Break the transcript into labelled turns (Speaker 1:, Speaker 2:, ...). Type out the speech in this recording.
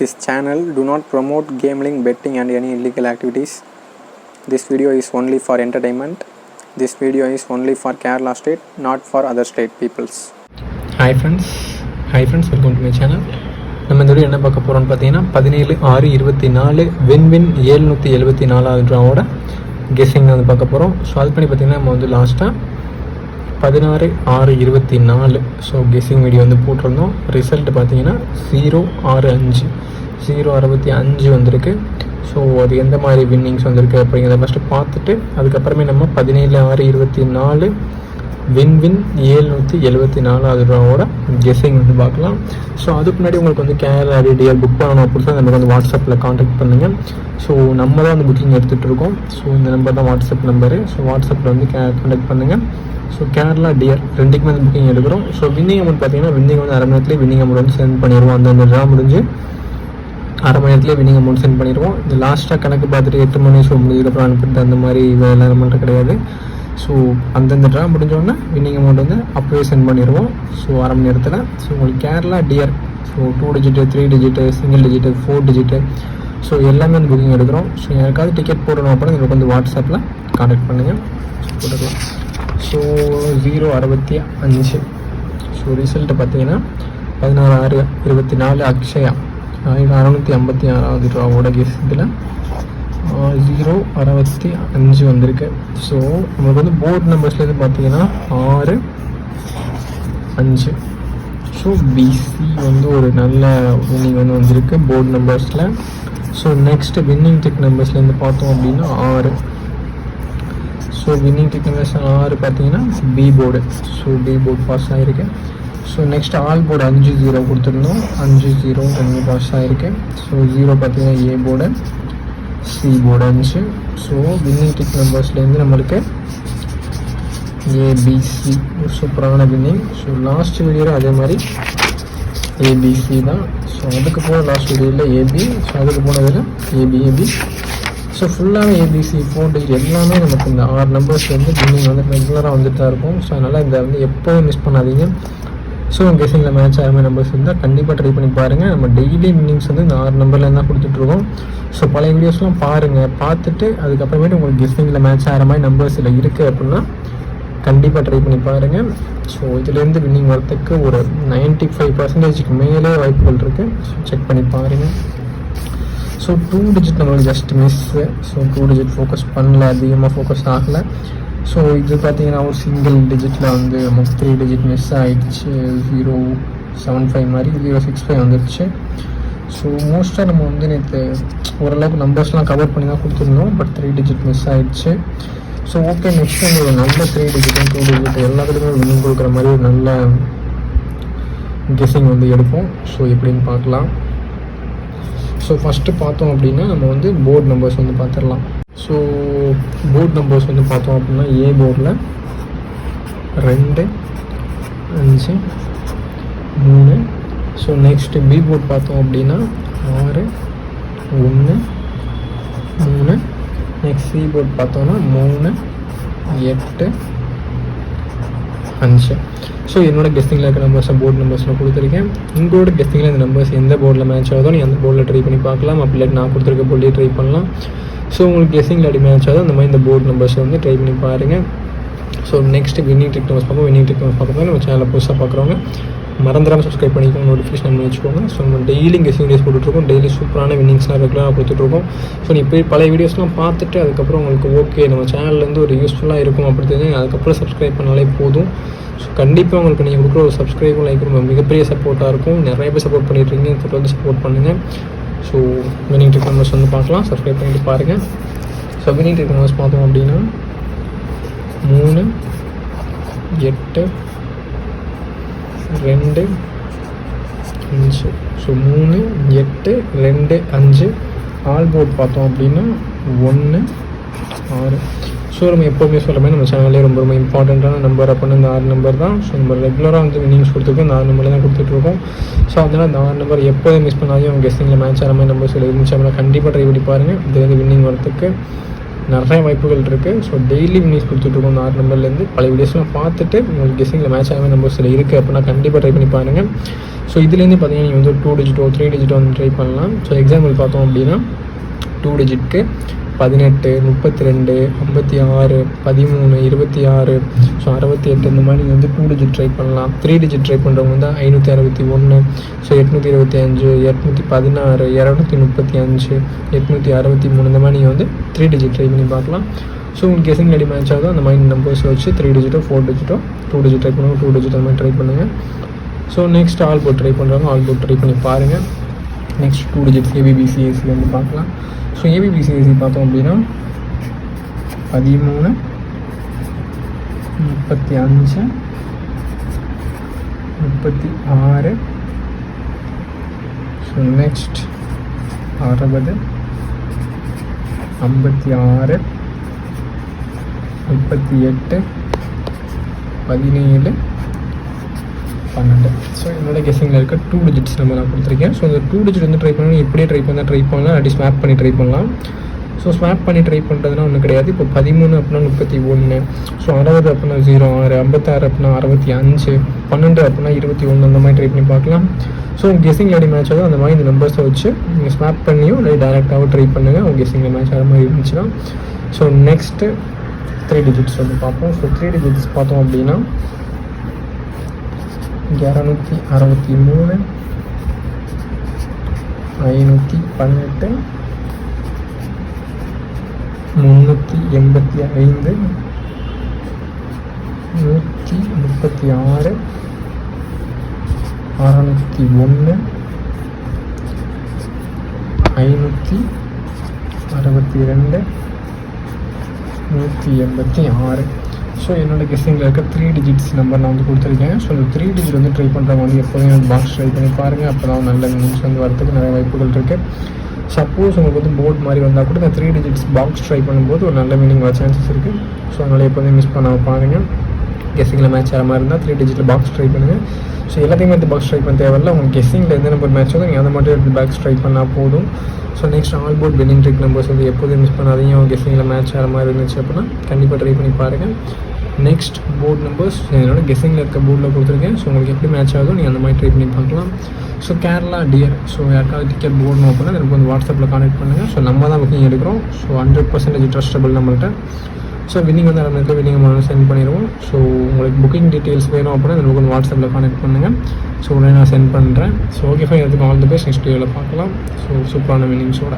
Speaker 1: This channel. Do not promote gambling, betting and any illegal activities. This video is only for entertainment. This video is only for Kerala state, not for other state peoples.
Speaker 2: Hi friends hi friends welcome to my channel நம்ம இந்த video என்ன பார்க்க போகிறோம்னு பார்த்தீங்கன்னா பதினேழு ஆறு இருபத்தி நாலு வின் வின் ஏழ்நூற்றி எழுபத்தி நாலாவது ரூபாவோட கெஸ்ஸிங் வந்து பார்க்க போகிறோம் ஸோ அது பண்ணி பார்த்தீங்கன்னா நம்ம வந்து லாஸ்ட்டாக பதினாறு ஆறு இருபத்தி நாலு ஸோ கெஸ்ஸிங் வீடியோ வந்து போட்டிருந்தோம். ரிசல்ட் பார்த்தீங்கன்னா ஜீரோ ஆறு அஞ்சு. ஜீரோ அறுபத்தி அஞ்சு வந்திருக்கு. ஸோ அது எந்த மாதிரி வின்னிங்ஸ் வந்திருக்கு அப்படிங்கிறத ஃபஸ்ட்டு பார்த்துட்டு அதுக்கப்புறமே நம்ம பதினேழு ஆறு இருபத்தி நாலு வின் வின் ஏழ்நூற்றி எழுபத்தி நாலாவது ரூபாவோட கெஸ்ஸிங் வந்து பார்க்கலாம். ஸோ அதுக்கு முன்னாடி உங்களுக்கு வந்து கேரளா டிடிஆர் புக் பண்ணணும் அப்படின்னு நமக்கு வந்து வாட்ஸ்அப்பில் காண்டாக்ட் பண்ணுங்கள் ஸோ நம்ம தான் வந்து புக்கிங் எடுத்துகிட்டு இருக்கோம். ஸோ இந்த நம்பர் தான் வாட்ஸ்அப் நம்பரு ஸோ வாட்ஸ்அப்பில் வந்து கே காண்டாக்ட் பண்ணுங்கள் ஸோ கேரளா டியர் ரெண்டுக்குமே வந்து புக்கிங் எடுக்கிறோம். ஸோ வின்னிங் அமௌண்ட் பார்த்தீங்கன்னா வின்னிங் வந்து அரை மணி நேரத்துலேயே வின்னிங் அமௌண்ட் வந்து சென்ட் பண்ணிடுவோம். அந்த ட்ரா முடிஞ்சு. அரை மணி நேரத்துலேயே வின்னிங் அமௌண்ட் சென்ட் பண்ணிடுவோம் இந்த லாஸ்ட்டாக கணக்கு பார்த்துட்டு எட்டு மணி ஷோ முடிஞ்சதுக்கப்புறம் அனுப்பிட்டு அந்த மாதிரி வேலை பண்ணுறது கிடையாது. ஸோ அந்தந்த ட்ரா முடிஞ்சோடனே வின்னிங் அமௌண்ட் வந்து அப்போவே சென்ட் பண்ணிடுவோம் ஸோ அரை மணி நேரத்தில். ஸோ உங்களுக்கு Kerala dear so two digit three digit single digit four digit so எல்லாமே வந்து புக்கிங் எடுக்கிறோம். ஸோ யாருக்காவது டிக்கெட் போடணும் அப்படின்னா உங்களுக்கு வந்து வாட்ஸ்அப்பில் காண்டாக்ட் பண்ணுங்கள் போட்டுக்கலாம். ஸோ ஜீரோ அறுபத்தி அஞ்சு. ஸோ ரிசல்ட்டு பார்த்தீங்கன்னா பதினாறு ஆறு இருபத்தி நாலு அக்ஷயா. அறநூற்றி ஐம்பத்தி ஆறாவது ரூபாவோட கேசத்தில் இதில் ஜீரோ அறுபத்தி அஞ்சு வந்திருக்கு. ஸோ நமக்கு வந்து போர்டு நம்பர்ஸ்லேருந்து பார்த்தீங்கன்னா ஆறு அஞ்சு. ஸோ பிசி வந்து ஒரு நல்ல வின்னிங் வந்து வந்திருக்கு போர்டு நம்பர்ஸில் ஸோ நெக்ஸ்ட் வின்னிங் டெக் நம்பர்ஸ்லேருந்து பார்த்தோம் அப்படின்னா ஆறு. ஸோ வின்னிங் டெக் நம்பர்ஸ் ஆறு பார்த்தீங்கன்னா B board so B board pass ஆகிருக்கு ஸோ நெக்ஸ்ட் ஆல் போர்டு அஞ்சு ஜீரோ கொடுத்துருந்தோம் அஞ்சு ஜீரோ ரெண்டு பாஸ் ஆகிருக்கு ஸோ ஜீரோ பார்த்தீங்கன்னா ஏ போர்டு சி போர்டு அஞ்சு. ஸோ வின்னிங் டிக் நம்பர்ஸ்லேருந்து நம்மளுக்கு ஏபிசி ஒரு சூப்பரான வின்னிங் ஸோ லாஸ்ட் வீடியோவில் அதே மாதிரி ஏபிசி தான். ஸோ அதுக்கு போன லாஸ்ட் வீடியோவில் ஏபி ஸோ அதுக்கு போனதில் A B A B so ஃபுல்லாகவே A B C four digit எல்லாமே நமக்கு இந்த ஆறு நம்பர்ஸ் வந்து வின்னிங் வந்து ரெகுலராக வந்துட்டு தான் இருக்கும். ஸோ அதனால் இந்த வந்து எப்போவும் மிஸ் பண்ணாதீங்க. ஸோ கெஸிங்கில் மேட்ச் ஆகிற மாதிரி நம்பர்ஸ் இருந்தால் கண்டிப்பாக ட்ரை பண்ணி பாருங்கள் நம்ம டெய்லி வின்னிங்ஸ் வந்து இந்த ஆறு நம்பரில் தான் கொடுத்துட்ருக்கோம் ஸோ பழைய வீடியோஸ்லாம் பாருங்கள் பார்த்துட்டு அதுக்கப்புறமேட்டு உங்களுக்கு கெஸிங்கில் மேட்ச் ஆகிற மாதிரி நம்பர்ஸ் இதில் இருக்குது அப்படின்னா கண்டிப்பாக ட்ரை பண்ணி பாருங்கள் ஸோ இதுலேருந்து வின்னிங் வரத்துக்கு ஒரு நைன்ட்டி ஃபைவ் பர்சன்டேஜுக்கு மேலே வாய்ப்புகள் இருக்குது ஸோ செக் பண்ணி பாருங்கள் ஸோ டூ டிஜிட் நம்மளுக்கு just miss so two digit focus பண்ணல. அதிகமாக ஃபோக்கஸ் ஆகலை. ஸோ இது பார்த்தீங்கன்னா ஒரு சிங்கிள் டிஜிட்டில் வந்து நமக்கு த்ரீ டிஜிட் மிஸ் ஆகிடுச்சு ஜீரோ செவன் ஃபைவ் மாதிரி ஜீரோ சிக்ஸ் ஃபைவ் வந்துடுச்சு ஸோ மோஸ்ட்டாக நம்ம வந்து நேற்று ஓரளவுக்கு நம்பர்ஸ்லாம் கவர் பண்ணி தான் கொடுத்துருந்தோம். பட் த்ரீ டிஜிட் மிஸ் ஆகிடுச்சு ஸோ ஓகே நெக்ஸ்ட் வந்து ஒரு நல்ல த்ரீ டிஜிட்டும் டூ டிஜிட் எல்லாத்துலேயுமே வின் கொடுக்குற மாதிரி ஒரு நல்ல கெஸிங் வந்து எடுப்போம். ஸோ எப்படின்னு பார்க்கலாம். ஸோ ஃபஸ்ட்டு பார்த்தோம் அப்படின்னா நம்ம வந்து போர்டு நம்பர்ஸ் வந்து பார்த்துடலாம். ஸோ போர்ட் நம்பர்ஸ் வந்து பார்த்தோம் அப்படின்னா ஏ போர்டில் ரெண்டு அஞ்சு மூணு. ஸோ நெக்ஸ்ட்டு பி போர்ட் பார்த்தோம் அப்படின்னா ஆறு ஒன்று மூணு. நெக்ஸ்ட் சி போர்ட் பார்த்தோன்னா மூணு எட்டு அஞ்சு. ஸோ என்னோட கெஸ்டிங்கில் இருக்க நம்பர்ஸை போர்டு நம்பர்ஸில் கொடுத்துருக்கேன். உங்களோட கெஸ்டிங்கில் இந்த நம்பர்ஸ் எந்த போர்டில் மேட்ச் ஆகுதோ நீ அந்த போர்டில் ட்ரை பண்ணி பார்க்கலாம். அப்படி நான் கொடுத்துருக்க போர்ட்லேயே ட்ரை பண்ணலாம். ஸோ உங்களுக்கு கெஸிங்கில் அடி மேட்ச் அந்த மாதிரி இந்த போர்டு நம்பர்ஸை வந்து ட்ரை பண்ணி பாருங்கள் so next winning trick numbers பார்ப்போம். வின்னிங் ட்ரிக் நம்பர்ஸ் பார்க்கும்போது நம்ம சேனலில் புதுசாக பார்க்குறவங்க மறந்துடாமல் சப்ஸ்கிரைப் பண்ணிக்கோங்க. நோட்டிஃபிகேஷன் பண்ணி வச்சுக்கோங்க. ஸோ நம்ம டெய்லி கெஸிங் வீடியோஸ் போட்டுட்ருக்கோம். டெய்லி சூப்பரான வின்னிங்ஸ்லாம் ரெகுலராக கொடுத்துட்ருக்கோம் ஸோ நீ போய் பழைய வீடியோஸ்லாம் பார்த்துட்டு அதுக்கப்புறம் உங்களுக்கு ஓகே நம்ம சேனல்லேருந்து ஒரு யூஸ்ஃபுல்லாக இருக்கும் அப்படி தெரிஞ்சு அதுக்கப்புறம் சப்ஸ்கிரைப் பண்ணாலே போதும். ஸோ கண்டிப்பாக உங்களுக்கு நீங்கள் கொடுக்குற ஒரு சப்ஸ்கிரைபும் லைக் ரொம்ப மிகப்பெரிய சப்போர்ட்டாக இருக்கும். நிறைய பேர் சப்போர்ட் பண்ணிட்டுருக்கீங்க தொடர்ந்து சப்போர்ட் பண்ணுங்கள் ஸோ வினிங் டெக் நம்பர்ஸ் வந்து பார்க்கலாம். சப்ஸ்கிரைப் பண்ணிட்டு பாருங்கள் ஸோ வினிங் ட்ரிக் நம்பர்ஸ் பார்த்தோம் அப்படின்னா மூணு எட்டு ரெண்டு அஞ்சு. ஸோ மூணு எட்டு ரெண்டு அஞ்சு. ஆல் போர்ட் பார்த்தோம் அப்படின்னா ஒன்று ஆறு. ஸோ நம்ம எப்போவுமே சொல்கிற மாதிரி நம்ம சேனல்லே ரொம்ப ரொம்ப இம்பார்ட்டண்ட்டான நம்பர் அப்படின்னு இந்த ஆறு நம்பர் தான். ஸோ நம்ம ரெகுலராக வந்து வின்னிங்ஸ் கொடுத்துருக்கோம். இந்த ஆறு நம்பரில் தான் கொடுத்துட்ருக்கோம். ஸோ அதனால் அந்த ஆறு நம்பர் எப்போதும் மிஸ் பண்ணாதே அவங்க கெஸ்டிங்கில் மேட்ச் ஆகிற மாதிரி நம்பர்ஸ் இருந்துச்சு அப்படின்னா கண்டிப்பாக ட்ரை பண்ணி பாருங்கள் இது வந்து வின்னிங் வரத்துக்கு நிறைய வாய்ப்புகள் இருக்குது ஸோ டெய்லி வின்னிங்ஸ் கொடுத்துட்ருக்கோம் இந்த ஆறு நம்பர்லேருந்து பழைய வீடியோஸ்லாம் பார்த்துட்டு உங்களுக்கு கெஸிங்கில் மேட்ச் ஆகாமல் நம்பர்ஸில் இருக்குது அப்படின்னா கண்டிப்பாக ட்ரை பண்ணி பாருங்கள் ஸோ இதுலேருந்து பார்த்தீங்கன்னா நீங்கள் வந்து டூ டிஜிட்டோ த்ரீ டிஜிட்டோ வந்து ட்ரை பண்ணலாம். ஸோ எக்ஸாம்பிள் பார்த்தோம் அப்படின்னா டூ டிஜிட்க்கு பதினெட்டு முப்பத்தி ரெண்டு ஐம்பத்தி ஆறு பதிமூணு இருபத்தி ஆறு ஸோ அறுபத்தி எட்டு. இந்த மாதிரி நீங்கள் வந்து டூ டிஜிட் ட்ரை பண்ணலாம். த்ரீ டிஜிட் ட்ரை பண்ணுறவங்க வந்து ஐநூற்றி அறுபத்தி ஒன்று ஸோ எட்நூற்றி இருபத்தி அஞ்சு எட்நூற்றி பதினாறு இரநூத்தி முப்பத்தி அஞ்சு எட்நூற்றி அறுபத்தி மூணு. இந்த மாதிரி நீங்கள் வந்து த்ரீ டிஜிட் ட்ரை பண்ணி பார்க்கலாம். ஸோ உங்களுக்கு கெஸிங் ரெடி மேட்ச் ஆகும் அந்த மாதிரி நம்பர்ஸ் வச்சு த்ரீ டிஜிட்டோ ஃபோர் டிஜிட்டோ டூ டிஜிட் ட்ரை பண்ணுவோம் டூ டிஜிட் அந்த மாதிரி ட்ரை பண்ணுங்கள் so next all board try பண்ணுறவங்க ஆல் போட் ட்ரை பண்ணி பாருங்கள் நெக்ஸ்ட் டூ டிஜிட்ஸ் ஏபிபிசிஎஸ்சி வந்து பார்க்கலாம். ஸோ ஏபிபிசிஎஸ்சி பார்த்தோம் அப்படின்னா பதிமூணு முப்பத்தி அஞ்சு முப்பத்தி ஆறு. ஸோ நெக்ஸ்ட் அறுபது ஐம்பத்தி ஆறு முப்பத்தி எட்டு பதினேழு பன்னெண்டு. ஸோ என்னோட கெஸிங்கில் இருக்க டூ டிஜிட்ஸ் நம்ம நான் கொடுத்துருக்கேன். ஸோ இந்த டூ டிஜிட் வந்து ட்ரை பண்ணணும். எப்படியே ட்ரை பண்ணால் ட்ரை பண்ணலாம். அப்படி ஸ்வாப் பண்ணி ட்ரை பண்ணலாம். ஸோ ஸ்வாப் பண்ணி ட்ரை பண்ணுறதுனா ஒன்றும் கிடையாது. இப்போ பதிமூணு அப்படின்னா முப்பத்தி ஒன்று ஸோ அறுபது அப்படின்னா ஜீரோ ஆறு ஐம்பத்தாறு அப்படின்னா அறுபத்தி அஞ்சு பன்னெண்டு அப்படின்னா இருபத்தி ஒன்று அந்த மாதிரி ட்ரை பண்ணி பார்க்கலாம். ஸோ உங்கள் கெஸிங் எப்படி மேட்ச் ஆகும் அந்த மாதிரி இந்த நம்பர்ஸை வச்சு நீங்கள் ஸ்வாப் பண்ணியும் இல்லை டேரெக்டாகவும் ட்ரை பண்ணுங்கள் உங்கள் கெஸிங்கில் மேட்ச் ஆகிற மாதிரி இருந்துச்சுன்னா. ஸோ நெக்ஸ்ட்டு த்ரீ டிஜிட்ஸ் வந்து பார்ப்போம். ஸோ த்ரீ டிஜிட்ஸ் பார்த்தோம் அப்படின்னா இரநூத்தி அறுபத்தி மூணு ஐநூற்றி பதினெட்டு முந்நூற்றி எண்பத்தி ஐந்து நூற்றி முப்பத்தி ஆறு அறநூற்றி ஒன்று ஐநூற்றி அறுபத்தி ரெண்டு நூற்றி எண்பத்தி ஆறு. ஸோ என்னோட கெஸ்டிங்கில் இருக்க த்ரீ டிஜிட்ஸ் நம்பர் நான் வந்து கொடுத்துருக்கேன். ஸோ இந்த த்ரீ டிஜிட் வந்து ட்ரை பண்ணுறவங்க வந்து எப்போதும் பாக்ஸ் ட்ரை பண்ணி பாருங்கள் அப்போ தான் நல்ல நியூஸ் வந்து வரதுக்கு நிறைய வாய்ப்புகள் இருக்குது சப்போஸ் உங்களுக்கு வந்து போர்ட் மாதிரி வந்தால் கூட இந்த த்ரீ டிஜிட்ஸ் பாக்ஸ் ட்ரை பண்ணும்போது ஒரு நல்ல மீனிங் வர சான்சஸ் இருக்குது ஸோ அதனால் எப்போதும் மிஸ் பண்ணாமல் பாருங்கள் கெஸ்ஸிங்கில் மேட்ச் ஆகிற மாதிரி இருந்தால் த்ரீ டிஜிட்டில் பாக்ஸ் ட்ரை பண்ணுங்கள் ஸோ எல்லாத்தையுமே இந்த பாக்ஸ் ட்ரை பண்ண தேவையில்ல. உங்களுக்கு கெஸ்ஸிங்கில் எந்த நம்பர் மேட்ச் ஆகும் நீங்கள் அதை மட்டும் எடுத்து பாக்ஸ் ட்ரை பண்ணால் போதும். So next all board winning trick numbers வந்து எப்போதும் மிஸ் பண்ணாதீங்க. கெஸ்ஸிங்கில் மேட்ச் ஆகிற மாதிரி இருந்துச்சு அப்படின்னா கண்டிப்பாக ட்ரை பண்ணி பாருங்கள் நெக்ஸ்ட் போர்ட் நம்பர்ஸ் என்னோட கெஸ்ஸிங்கில் இருக்க போர்டில் கொடுத்துருக்கேன். ஸோ உங்களுக்கு எப்படி மேட்ச் ஆகுதோ நீங்கள் அந்த மாதிரி ட்ரை பண்ணி பார்க்கலாம். ஸோ கேரளா டியர் ஸோ யாருக்காவது டிக்கெட் போடணும் அப்படின்னா எனக்கு வந்து வாட்ஸ்அப்பில் கான்டெக்ட் பண்ணுங்கள் ஸோ நம்ம தான் புக்கிங் எடுக்கிறோம். ஸோ ஹண்ட்ரட் பர்சன்டேஜ் ட்ரஸ்டபிள் நம்மள்கிட்ட ஸோ வின்னிங் வந்து அரை நேரத்தில் வின்னிங் அமௌண்ட் சென்ட் பண்ணிடுவோம். ஸோ உங்களுக்கு புக்கிங் டீட்டெயில்ஸ் வேணும் அப்படின்னா எனக்கு வந்து வாட்ஸ்அப்பில் கான்டெக்ட் பண்ணுங்கள் ஸோ உடனே நான் சென்ட் பண்ணுறேன் ஸோ ஓகே ஃபைன் எதுக்கும் ஆல் தி பெஸ்ட் நெக்ஸ்ட் வீடியோவில் பார்க்கலாம். ஸோ சூப்பரான வின்னிங்ஸோட